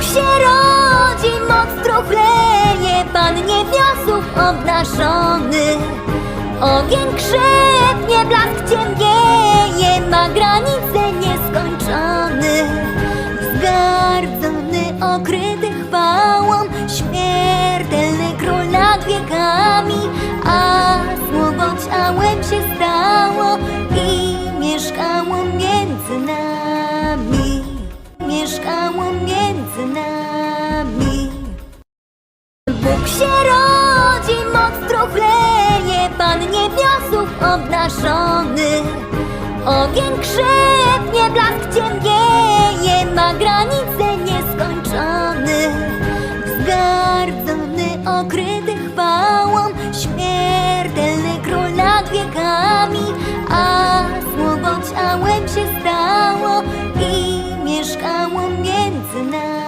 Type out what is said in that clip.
Bóg się rodzi, moc truchleje, Pan niebiosów obnażony. Ogień krzepnie, blask ciemnieje, ma granice nieskończone. Zgardzony, okryty chwałą, śmiertelny król nad wiekami, a słowo ciałem się stało i mieszkało między nami, mieszkało między Bóg się rodzi, mocno chleje, Pan niebiosów obnaszony. Ogień krzepnie, blask ciemnieje, ma granice nieskończone, Zgardzony, okryty chwałą, śmiertelny król nad wiekami, a słowo ciałem się stało i mieszkało między nami.